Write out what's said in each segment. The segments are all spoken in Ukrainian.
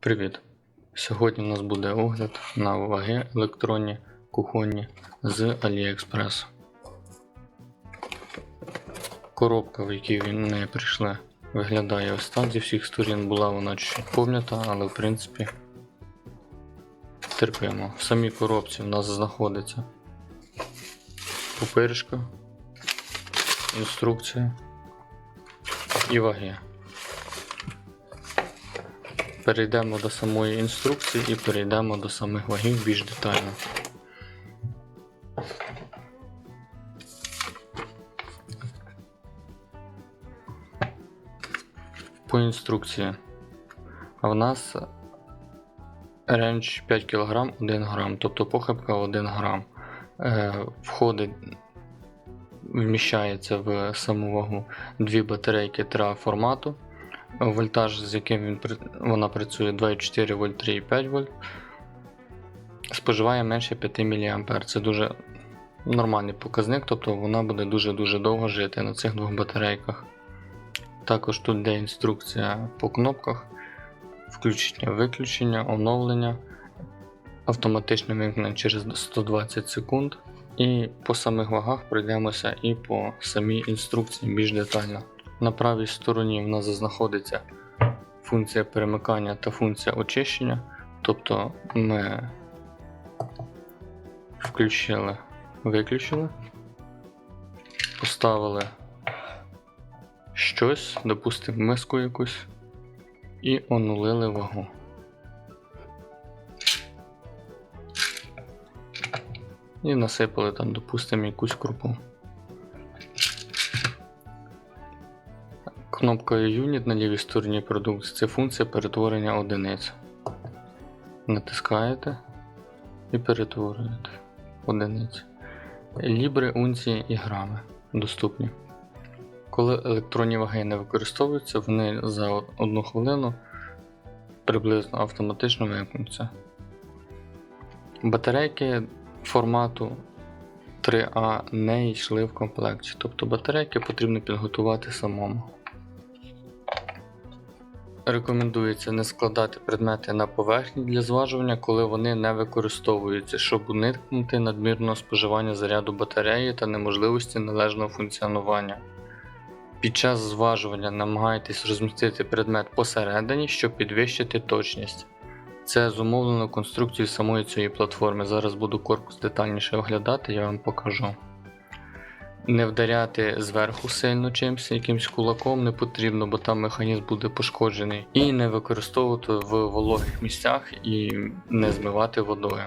Привіт! Сьогодні у нас буде огляд на ваги електронні кухонні з AliExpress. Коробка, в якій вони прийшли, виглядає ось так. Зі всіх сторін була вона чуть пом'ята, але в принципі терпимо. В самій коробці в нас знаходиться пупиришка, інструкція і ваги. Перейдемо до самої інструкції і перейдемо до самих вагів більш детально. По інструкції. В нас ренч 5 кг 1 грам, тобто похибка 1 грам. Е, входить, вміщається в саму вагу дві батарейки тра формату. Вольтаж, з яким він, вона працює 2,4 вольт, 3,5 вольт. Споживає менше 5 мА. Це дуже нормальний показник, тобто вона буде дуже-дуже довго жити на цих двох батарейках. Також тут де інструкція по кнопках, включення, виключення, оновлення, автоматичне вимкнення через 120 секунд. І по самих вагах пройдемося і по самій інструкції більш детально. На правій стороні в нас знаходиться функція перемикання та функція очищення. Тобто ми включили, виключили, поставили щось, допустимо, миску якусь, і онулили вагу. І насипали там, допустимо, якусь крупу. Кнопкою Unit на лівій стороні продукції це функція перетворення одиниць. Натискаєте і перетворюєте одиниці. Лібри, унції і грами доступні. Коли електронні ваги не використовуються, вони за одну хвилину приблизно автоматично вимкнуться. Батарейки формату 3А не йшли в комплекті, тобто батарейки потрібно підготувати самому. Рекомендується не складати предмети на поверхні для зважування, коли вони не використовуються, щоб уникнути надмірного споживання заряду батареї та неможливості належного функціонування. Під час зважування намагайтесь розмістити предмет посередині, щоб підвищити точність. Це зумовлено конструкцією самої цієї платформи. Зараз буду корпус детальніше оглядати, я вам покажу. Не вдаряти зверху сильно чимось, якимсь кулаком не потрібно, бо там механізм буде пошкоджений. І не використовувати в вологих місцях і не змивати водою.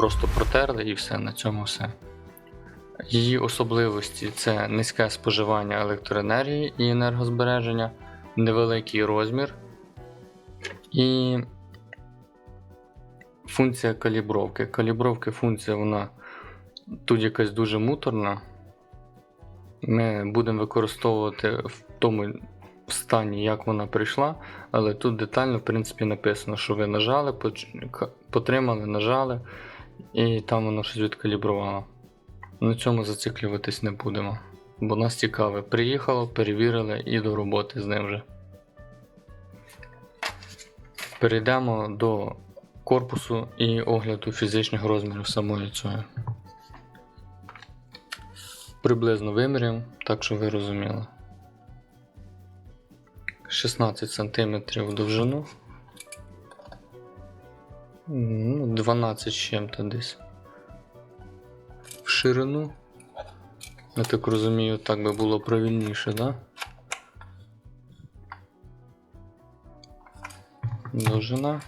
Просто протерли і все, на цьому все. Її особливості це низьке споживання електроенергії і енергозбереження, невеликий розмір і функція калібровки. Калібровки функція вона тут якась дуже муторна. Ми будемо використовувати в тому стані, як вона прийшла, але тут детально, в принципі, написано, що ви нажали, потримали, нажали, і там воно щось відкалібрувало. На цьому зациклюватись не будемо, бо нас цікаве. Приїхало, перевірили і до роботи з ним вже. Перейдемо до корпусу і огляду фізичних розмірів самої цієї. Приблизно виміряємо, так що ви розуміли. 16 см довжину. Ну, 12 з чим-то десь. В ширину. Я так розумію, так би було правильніше, да? Довжина.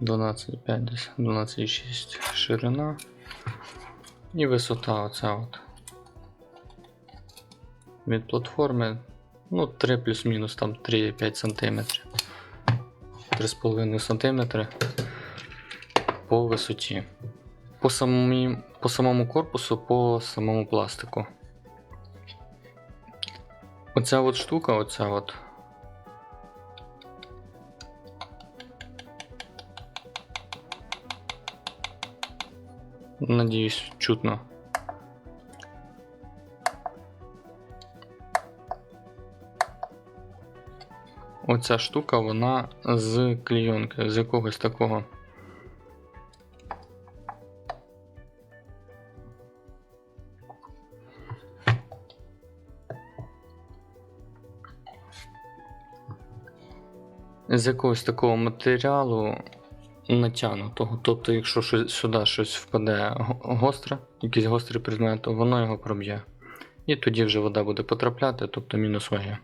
12,5 десь, 12,6 ширина. І висота оця от. Від платформи. Ну, 3 плюс-мінус там 3,5 см. 3,5 см по висоті. По, самі, по самому корпусу, по самому пластику. Оця от штука, оця от. Надіюсь, чутно. оця штука, вона з клійонки, з якогось такого. З якогось такого матеріалу натягнутого. Тобто, якщо сюди щось впаде гостре, якийсь гострий предмет, то воно його проб'є. І тоді вже вода буде потрапляти, тобто мінус ваги.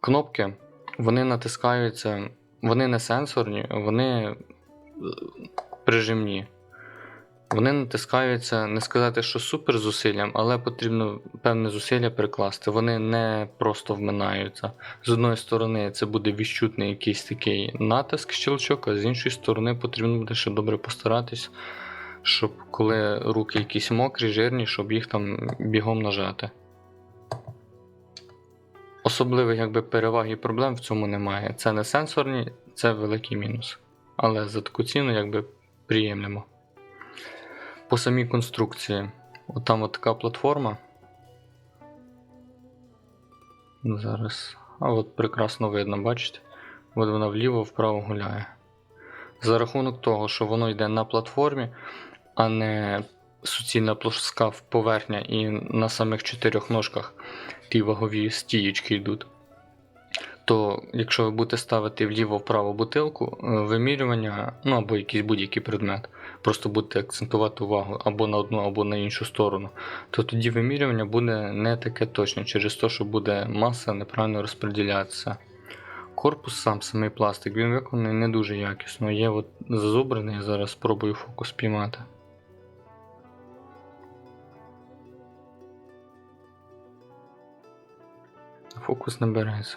Кнопки вони натискаються, вони не сенсорні, вони е, прижимні. Вони натискаються, не сказати, що супер зусиллям, але потрібно певне зусилля прикласти. Вони не просто вминаються. З одної сторони, це буде відчутний якийсь такий натиск щелчок, а з іншої сторони потрібно буде ще добре постаратись, щоб коли руки якісь мокрі, жирні, щоб їх там бігом нажати. Особливих якби переваг і проблем в цьому немає. Це не сенсорні, це великий мінус. Але за таку ціну якби приємлемо. По самій конструкції. От там от така платформа. Зараз. А от прекрасно видно, бачите? От вона вліво-вправо гуляє. За рахунок того, що воно йде на платформі, а не суцільна плоска поверхня і на самих чотирьох ножках ті вагові стієчки йдуть. То, якщо ви будете ставити вліво-вправо бутилку, е, вимірювання, ну або якийсь будь-який предмет, просто будете акцентувати увагу або на одну, або на іншу сторону, то тоді вимірювання буде не таке точне, через те, що буде маса неправильно розподілятися. Корпус сам, самий пластик, він виконаний не дуже якісно. Є от зазубрений, я зараз спробую фокус піймати. Фокус не береться.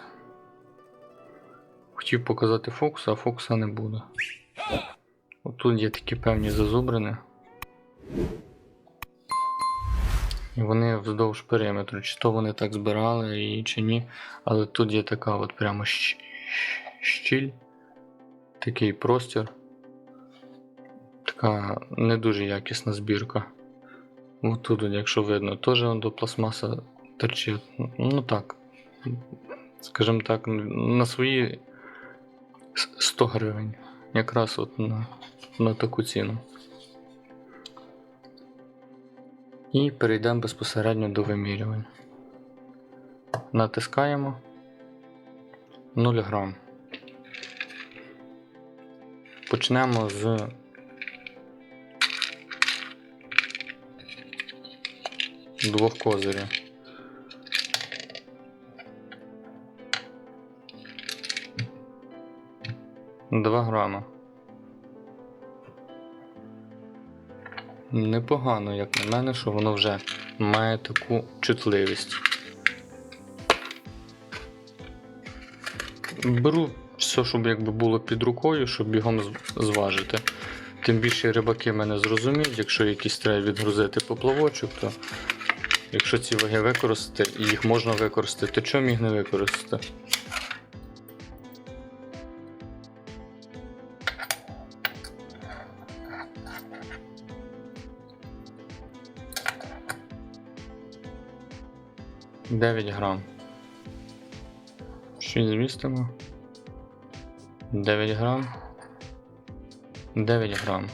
Хотів показати фокус, а фокуса не буде. Отут є такі певні зазубрини. І вони вздовж периметру. Чи то вони так збирали її, чи ні. Але тут є така от прямо щ- щіль, такий простір. Така не дуже якісна збірка. От, якщо видно, теж до пластмаса торчить. Ну так. Скажімо так, на свої 100 гривень. Якраз от на, на таку ціну. І перейдемо безпосередньо до вимірювань. Натискаємо 0 грам. Почнемо з двох козирів. Два грама. Непогано, як на мене, що воно вже має таку чутливість. Беру все, щоб якби було під рукою, щоб бігом зважити. Тим більше рибаки мене зрозуміють, якщо якісь треба відгрузити поплавочок, то якщо ці ваги використати їх можна використати, то чому їх не використати? Дев'ять грам. Щось змістимо. 9 грам. 9 грам.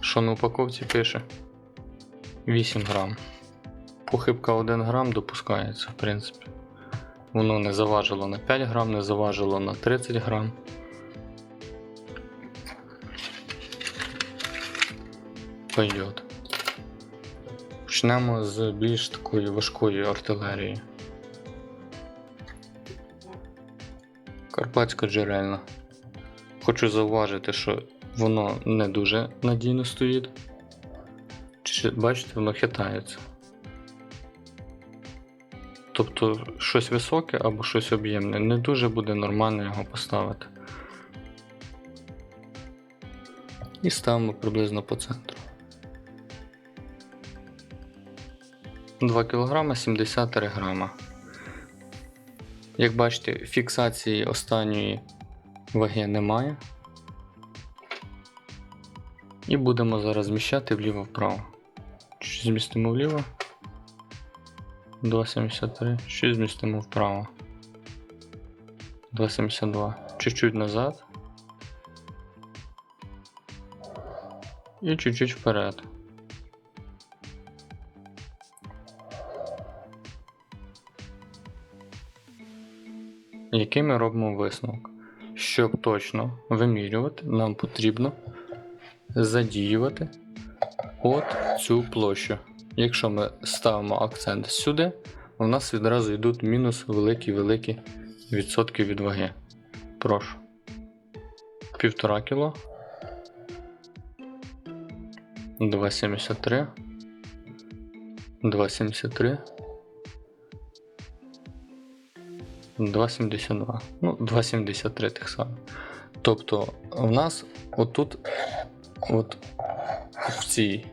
Що на упаковці пише? 8 грам. Похибка 1 грам допускається, в принципі. Воно не заважило на 5 грам, не заважило на 30 грам. Пойдет. Почнемо з більш такої важкої артилерії. Карпатська джерельна. Хочу зауважити, що воно не дуже надійно стоїть. Чи, бачите, воно хитається. Тобто щось високе або щось об'ємне, не дуже буде нормально його поставити. І ставимо приблизно по центру. 2 кг 73 грама. Як бачите, фіксації останньої ваги немає. І будемо зараз зміщати вліво-вправо. Чуть змістимо вліво. 2,73, щось змістимо вправо. 2,72. Чуть-чуть назад. І чуть-чуть вперед. Який ми робимо висновок? Щоб точно вимірювати, нам потрібно задіювати от цю площу. Якщо ми ставимо акцент сюди, у нас відразу йдуть мінус великі-великі відсотки від ваги. Прошу. Півтора кіло. 2,73. 2,73. 2,72. Ну, 2,73 тих самих. Тобто в нас отут, от в цій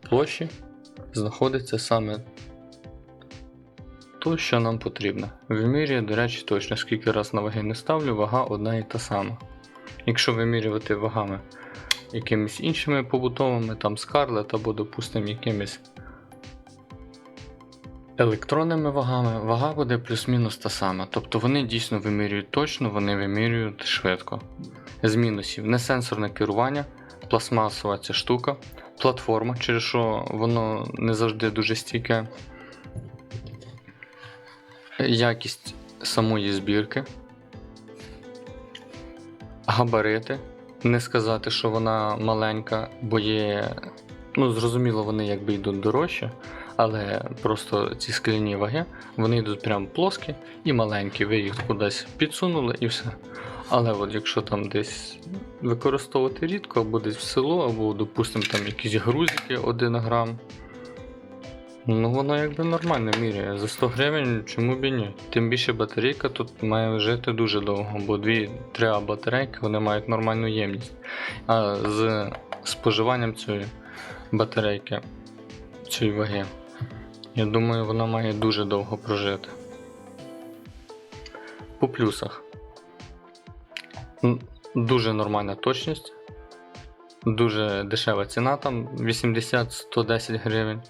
площі знаходиться саме то, що нам потрібно. Вимірює, до речі, точно, скільки раз на ваги не ставлю, вага одна і та сама. Якщо вимірювати вагами якимись іншими побутовими, там Scarlett або, допустимо, якимись електронними вагами, вага буде плюс-мінус та сама. Тобто вони дійсно вимірюють точно, вони вимірюють швидко. З мінусів несенсорне керування, пластмасова ця штука, платформа, через що воно не завжди дуже стійке. Якість самої збірки. Габарити. Не сказати, що вона маленька, бо є. Ну, зрозуміло, вони якби йдуть дорожче, але просто ці скляні ваги, вони йдуть прям плоскі і маленькі. Ви їх кудись підсунули і все. Але от якщо там десь використовувати рідко, або десь в село, або, допустимо, там якісь грузики 1 грам. Ну, воно якби нормально міряє. За 100 гривень чому б і ні? Тим більше батарейка тут має жити дуже довго, бо 2-3 батарейки вони мають нормальну ємність. А з споживанням цієї батарейки, цієї ваги, я думаю, вона має дуже довго прожити. По плюсах. Дуже нормальна точність, дуже дешева ціна, там 80-110 гривень.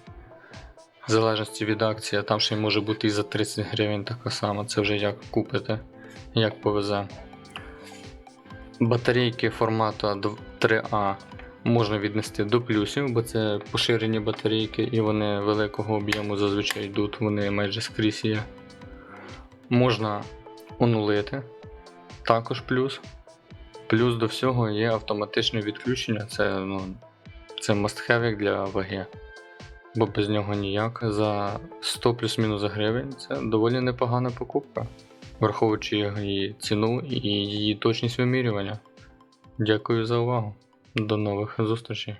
В залежності від акції, там ще й може бути і за 30 гривень така сама, це вже як купите, як повезе. Батарейки формату 3А можна віднести до плюсів, бо це поширені батарейки і вони великого об'єму зазвичай йдуть, вони майже скрізь є. Можна онулити, також плюс. Плюс до всього є автоматичне відключення, це, ну, це must-have для ваги бо без нього ніяк. За 100 плюс-мінус гривень це доволі непогана покупка, враховуючи її ціну і її точність вимірювання. Дякую за увагу. До нових зустрічей.